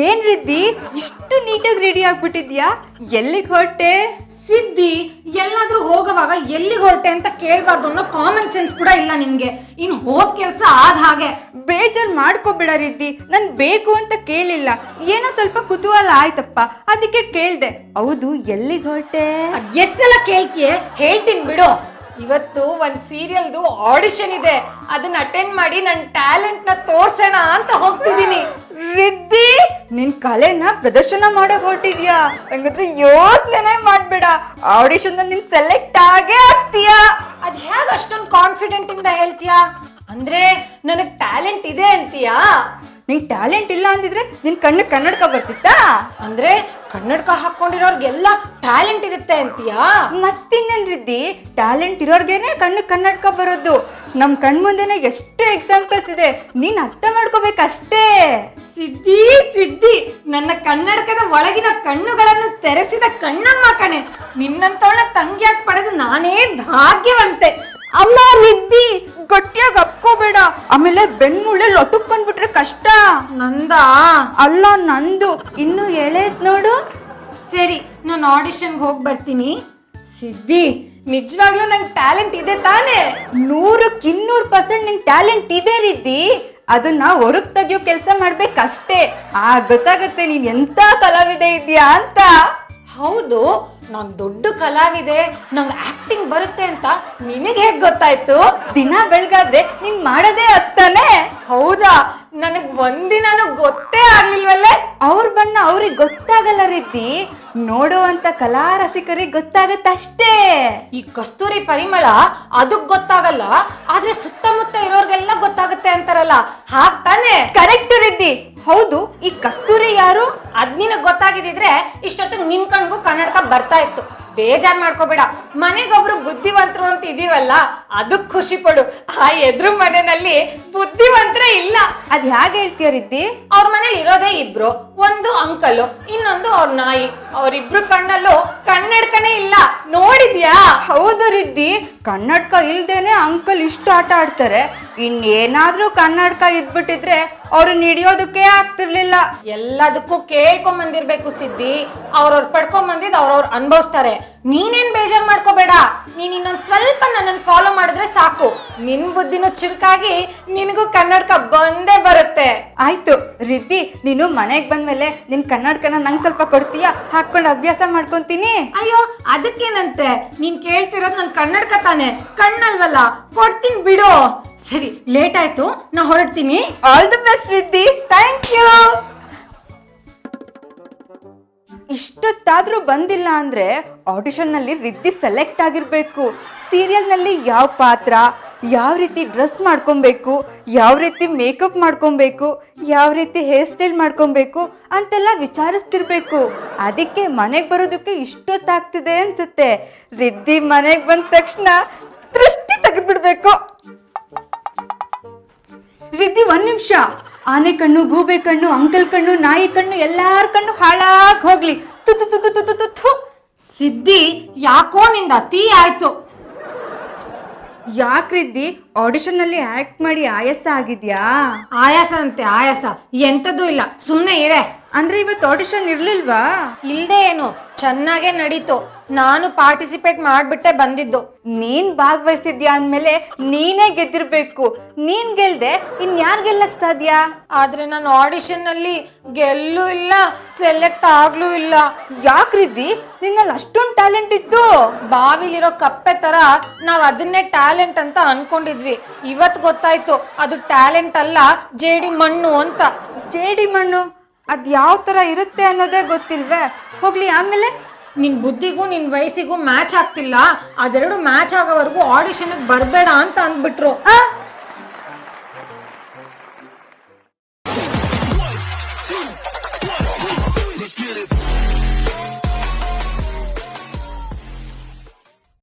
ಏನ್ ರಿದ್ದಿ? ಇಷ್ಟು ನೀಟಾಗಿ ರೆಡಿ ಆಗ್ಬಿಟ್ಟಿದ್ಯಾ? ಎಲ್ಲಿಗೆ ಹೊರಟೆ? ಸಿದ್ಧಿ ಎಲ್ಲಾದ್ರೂ ಹೋಗುವಾಗ ಎಲ್ಲಿಗೆ ಹೊರಟೆ ಅಂತ ಕೇಳಬಾರ್ದು ಅನ್ನೋ ಕಾಮನ್ ಸೆನ್ಸ್ ಕೂಡ ಇಲ್ಲ ನಿನ್ಗೆ ಇನ್ ಹೋದ್ ಕೆಲ್ಸ ಆದ ಹಾಗೆ. ಬೇಜಾರ್ ಮಾಡ್ಕೋಬೇಡ ರಿದ್ದಿ. ನನ್ ಬೇಕು ಅಂತ ಕೇಳಿಲ್ಲ. ಏನೋ ಸ್ವಲ್ಪ ಕುತೂಹಲ ಆಯ್ತಪ್ಪ. ಅದಕ್ಕೆ ಕೇಳ್ದೆ. ಹೌದು ಎಲ್ಲಿಗೆ ಹೊರಟೆ? ಎಷ್ಟೆಲ್ಲ ಕೇಳ್ತೀಯ? ಹೇಳ್ತೀನಿ ಬಿಡು. ಇವತ್ತು ಒಂದ್ ಸೀರಿಯಲ್ದು ಆಡಿಷನ್ ಇದೆ. ಅದನ್ನ ಅಟೆಂಡ್ ಮಾಡಿ ನನ್ನ ಟ್ಯಾಲೆಂಟ್ನ ತೋರ್ಸೋಣ ಅಂತ ಹೋಗ್ತಿದೀನಿ ರಿದ್ದಿ ನಿನ್ ಕಲೆನ ಪ್ರದರ್ಶನ ಮಾಡಕ್ ಹೊರಟಿದ್ಯಾ? ಹಂಗಂದ್ರೆ ಯೋಚನೆ ಮಾಡ್ಬೇಡ. ಆಡಿಷನ್ ನೀನ್ ಸೆಲೆಕ್ಟ್ ಆಗೇ ಆಗ್ತೀಯಾ? ಅದ್ ಹೇಗ್ ಅಷ್ಟೊಂದು ಕಾನ್ಫಿಡೆಂಟ್ ಇಂದ ಹೇಳ್ತೀಯಾ? ಅಂದ್ರೆ ನನಗ್ ಟ್ಯಾಲೆಂಟ್ ಇದೆ ಅಂತೀಯಾ? ನಿಂಗ್ ಟ್ಯಾಲೆಂಟ್ ಇಲ್ಲ ಅಂದಿದ್ರೆ ನಿನ್ ಕಣ್ಣು ಕನ್ನಡಕ ಬರ್ತಿತ್ತಾ? ಅಂದ್ರೆ ಕನ್ನಡಕ ಹಾಕೊಂಡಿರೋರ್ಗೆಲ್ಲ ಟ್ಯಾಲೆಂಟ್ ಇರುತ್ತೆ ಅಂತೀಯಾ? ಮತ್ತಿನ್ನೇನ್ ರೀತಿ ಟ್ಯಾಲೆಂಟ್ ಇರೋರ್ಗೇನೆ ಕಣ್ಣು ಕನ್ನಡಕ ಬರೋದು. ನಮ್ ಕಣ್ ಮುಂದೆನೆ ಎಷ್ಟು ಎಕ್ಸಾಂಪಲ್ಸ್ ಇದೆ. ನೀನ್ ಅರ್ಥ ಮಾಡ್ಕೋಬೇಕಷ್ಟೇ. ಸಿದ್ಧಿ ಸಿದ್ಧಿ. ನನ್ನ ಕನ್ನಡಕದ ಒಳಗಿನ ಕಣ್ಣುಗಳನ್ನು ತೆರೆಸಿದ ಕಣ್ಣಮ್ಮ ಕಣೆ. ನಿನ್ನಂತವಳ ತಂಗಿಯಾಗಿ ಪಡೆದು ನಾನೇ ಭಾಗ್ಯವಂತೆ. ಅಮ್ಮ ನಿದ್ದಿ ಗಟ್ಟಿಯಾಗಿ ಅಪ್ಕೋಬೇಡ. ಆಮೇಲೆ ಬೆನ್ಮೂಳೆ ಲೊಟುಕೊಂಡ್ಬಿಟ್ರೆ ಕಷ್ಟ ನಂದ? ಅಲ್ಲ ನಂದು. ಇನ್ನು ಹೇಳೇತ್ ನೋಡು. ಸರಿ ನಾನು ಆಡಿಷನ್ಗೆ ಹೋಗಿ ಬರ್ತೀನಿ. ಸಿದ್ಧಿ ನಿಜವಾಗ್ಲೂ ನಂಗೆ ಟ್ಯಾಲೆಂಟ್ ಇದೆ ತಾನೇ? ನೂರಕ್ಕೆ ಇನ್ನೂರು ಪರ್ಸೆಂಟ್ ನಿಂಗೆ ಟ್ಯಾಲೆಂಟ್ ಇದೆ ರೀತಿ ಅದನ್ನ ಹೊರಗ್ ತೆಗಿಯೋ ಕೆಲಸ ಮಾಡ್ಬೇಕಷ್ಟೇ. ಆ ಗೊತ್ತಾಗುತ್ತೆ ನೀನ್ ಎಂತ ಕಲಾವಿದೆ ಇದೆಯಾ ಅಂತ. ಹೌದು ನಾನು ದೊಡ್ಡ ಕಲಾವಿದೆ. ನಂಗೆ ಆಕ್ಟಿಂಗ್ ಬರುತ್ತೆ ಅಂತ ನಿನಗೆ ಹೇಗ್ ಗೊತ್ತಾಯ್ತು? ದಿನ ಬೆಳಗಾದ್ರೆ ನೀನ್ ಮಾಡೋದೇ ಅತ್ತಾನೆ ಹೌದಾ? ನನಗ್ ಒಂದಿನಾನು ಗೊತ್ತೇ ಆಗ್ಲಿಲ್ವಲ್ಲೇ? ಅವ್ರ ಬಣ್ಣ ಅವ್ರಿಗೆ ಗೊತ್ತಾಗಲ್ಲ ರೀತಿ ನೋಡುವಂತ ಕಲಾ ರಸಿಕರಿಗೆ ಗೊತ್ತಾಗತ್ತಷ್ಟೇ. ಈ ಕಸ್ತೂರಿ ಪರಿಮಳ ಅದಕ್ ಗೊತ್ತಾಗಲ್ಲ ಆದ್ರೆ ಸುತ್ತಮುತ್ತ ಇರೋರ್ಗೆಲ್ಲ ಗೊತ್ತಾಗುತ್ತೆ ಅಂತಾರಲ್ಲ ಹಾಗ್ ತಾನೇ? ಕರೆಕ್ಟ್ ರೀತಿ ಹೌದು ಈ ಕಸ್ತೂರಿ ಯಾರು? ಅದ್ ನಿನಗ್ ಗೊತ್ತಾಗಿದ್ರೆ ಇಷ್ಟೊತ್ತಿಗೆ ನಿಮ್ ಕಣ್ಗೂ ಕನ್ನಡಕ ಬರ್ತಾ ಇತ್ತು. ಬೇಜಾರ್ ಮಾಡ್ಕೋಬೇಡ. ಮನೆಗೊಬ್ರು ಬುದ್ಧಿವಂತರು ಅಂತ ಇದೀವಲ್ಲ ಅದಕ್ ಖುಷಿ ಪಡು. ಆ ಎದುರು ಮನೆಯಲ್ಲಿ ಬುದ್ಧಿವಂತರ ಇಲ್ಲ. ಅದ್ ಹೇಗೆ ಹೇಳ್ತೀಯ ರೀತಿ ಅವ್ರ ಮನೇಲಿ ಇರೋದೇ ಇಬ್ರು ಒಂದು ಅಂಕಲ್ ಇನ್ನೊಂದು ಅವ್ರ ನಾಯಿ. ಅವ್ರಿಬ್ರು ಕಣ್ಣಲ್ಲೂ ಕಣ್ಣಡ್ಕನೇ ಇಲ್ಲ. ನೋಡಿದ್ಯಾ? ಹೌದು ರಿದ್ದಿ ಕನ್ನಡಕ ಇಲ್ದೇನೆ ಅಂಕಲ್ ಇಷ್ಟು ಆಟ ಆಡ್ತಾರೆ. ಇನ್ನೇನಾದ್ರೂ ಕನ್ನಡಕ ಇದ್ಬಿಟ್ಟಿದ್ರೆ ಅವ್ರನ್ನ ಹಿಡಿಯೋದಕ್ಕೆ ಆಗ್ತಿರ್ಲಿಲ್ಲ. ಎಲ್ಲದಕ್ಕೂ ಕೇಳ್ಕೊಂಡ್ ಬಂದಿರ್ಬೇಕು ಸಿದ್ಧಿ. ಅವ್ರವ್ರು ಪಡ್ಕೊಂಡ್ ಬಂದಿದ್ ಅನುಭವಿಸ್ತಾರೆ. ಅನ್ಭವಿಸ್ತಾರೆ ನೀನೇನ್ ಬೇಜಾರ್ ಮಾಡ್ಕೋಬೇಡ. ನೀನ್ ಇನ್ನೊಂದ್ ಸ್ವಲ್ಪ ನನ್ನನ್ನು ಫಾಲೋ ಮಾಡಿದ್ರೆ ಸಾಕು. ನಿನ್ ಬುದ್ಧಿನೂ ಚುರುಕಾಗಿ ನಿನಗೂ ಕನ್ನಡಕ ಬಂದೇ ಬರುತ್ತೆ. ಆಯ್ತು ರಿದ್ದಿ ನೀನು ಮನೆಗ್ ಬಂದ್ಮೇಲೆ ನಿನ್ ಕನ್ನಡಕನ ನಂಗ್ ಸ್ವಲ್ಪ ಕೊಡ್ತೀಯಾ? ಹಾಕೊಂಡು ಅಭ್ಯಾಸ ಮಾಡ್ಕೊಂತೀನಿ. ಅಯ್ಯೋ ಅದಕ್ಕೇನಂತೆ? ನೀನ್ ಕೇಳ್ತಿರೋದ್ ನನ್ ಕನ್ನಡಕ ತಾನೆ. ಕಣ್ಣಲ್ವಲ್ಲ? ಕೊಡ್ತೀನಿ ಬಿಡು. ಸರಿ ಲೇಟ್ ಆಯ್ತು ನಾ ಹೊರಡ್ತೀನಿ. All the best Riddhi thank you ಇಷ್ಟೊತ್ತಾದ್ರೂ ಬಂದಿಲ್ಲ ಅಂದ್ರೆ ಆಡಿಷನ್ನಲ್ಲಿ ರಿದ್ದಿ ಸೆಲೆಕ್ಟ್ ಆಗಿರ್ಬೇಕು. ಸೀರಿಯಲ್ನಲ್ಲಿ ಯಾವ ಪಾತ್ರ ಯಾವ ರೀತಿ ಡ್ರೆಸ್ ಮಾಡ್ಕೊಬೇಕು ಯಾವ ರೀತಿ ಮೇಕಪ್ ಮಾಡ್ಕೊಬೇಕು ಯಾವ ರೀತಿ ಹೇರ್ ಸ್ಟೈಲ್ ಮಾಡ್ಕೊಬೇಕು ಅಂತೆಲ್ಲ ವಿಚಾರಿಸ್ತಿರ್ಬೇಕು. ಅದಕ್ಕೆ ಮನೆಗೆ ಬರೋದಕ್ಕೆ ಇಷ್ಟೊತ್ತಾಗ್ತಿದೆ ಅನ್ಸುತ್ತೆ. ರಿದ್ದಿ ಮನೆಗೆ ಬಂದ ತಕ್ಷಣ ದೃಷ್ಟಿ ತೆಗೆದ್ಬಿಡ್ಬೇಕು. ವಿದ್ಯೆ ಒಂದ್ ನಿಮಿಷ. ಆನೆ ಕಣ್ಣು ಗೂಬೆ ಕಣ್ಣು ಅಂಕಲ್ ಕಣ್ಣು ನಾಯಿ ಕಣ್ಣು ಎಲ್ಲಾರ ಕಣ್ಣು ಹಾಳಾಗ್ ಹೋಗ್ಲಿ. ತು ತು ತು ತು ತು ಯಾಕೋ ನಿಂದ ಅತಿ ಆಯ್ತು. ಯಾಕ್ರಿದ್ದಿ ಆಡಿಷನ್ ಅಲ್ಲಿ ಆಕ್ಟ್ ಮಾಡಿ ಆಯಾಸ ಆಗಿದ್ಯಾ? ಆಯಾಸ ಅಂತೆ ಆಯಾಸ. ಎಂತದ್ದು ಇಲ್ಲ. ಸುಮ್ನೆ ಇರೆ. ಅಂದ್ರೆ ಇವತ್ತು ಆಡಿಷನ್ ಇರ್ಲಿಲ್ವಾ? ಇಲ್ದೇ ಏನು? ಚೆನ್ನಾಗೇ ನಡೀತು. ನಾನು ಪಾರ್ಟಿಸಿಪೇಟ್ ಮಾಡ್ಬಿಟ್ಟೆ ಬಂದಿದ್ದು. ನೀನ್ ಭಾಗವಹಿಸಿದ್ಯಾ ಅಂದ್ಮೇಲೆ ನೀನೇ ಗೆದ್ದಿರ್ಬೇಕು. ನೀನ್ ಗೆಲ್ದೆ ಇನ್ ಯಾರ್ ಗೆಲ್ಲಕ್ ಸಾಧ್ಯ? ಆದ್ರೆ ನಾನು ಆಡಿಷನ್ ಅಲ್ಲಿ ಗೆಲ್ಲೂ ಇಲ್ಲ ಸೆಲೆಕ್ಟ್ ಆಗ್ಲೂ ಇಲ್ಲ. ಯಾಕ್ರಿದ್ದಿ ನಿನ್ನಲ್ಲಿ ಅಷ್ಟೊಂದ್ ಟ್ಯಾಲೆಂಟ್ ಇತ್ತು. ಬಾವಿಲಿರೋ ಕಪ್ಪೆ ತರ ನಾವ್ ಅದನ್ನೇ ಟ್ಯಾಲೆಂಟ್ ಅಂತ ಅನ್ಕೊಂಡಿದ್ವಿ. ಇವತ್ ಗೊತ್ತಾಯ್ತು ಅದು ಟ್ಯಾಲೆಂಟ್ ಅಲ್ಲ ಜೇಡಿ ಮಣ್ಣು ಅಂತ. ಜೇಡಿ ಮಣ್ಣು ಅದ್ ಯಾವ ತರ ಇರುತ್ತೆ ಅನ್ನೋದೇ ಗೊತ್ತಿಲ್ವೇ? ಹೋಗ್ಲಿ ಆಮೇಲೆ. ನಿನ್ ಬುದ್ಧಿಗೂ ನಿನ್ ವಯಸ್ಸಿಗೂ ಮ್ಯಾಚ್ ಆಗ್ತಿಲ್ಲ. ಅದೆರಡು ಮ್ಯಾಚ್ ಆಗೋವರೆಗೂ ಆಡಿಷನ್ ಬರಬೇಡ ಅಂತ ಅಂದ್ಬಿಟ್ರು.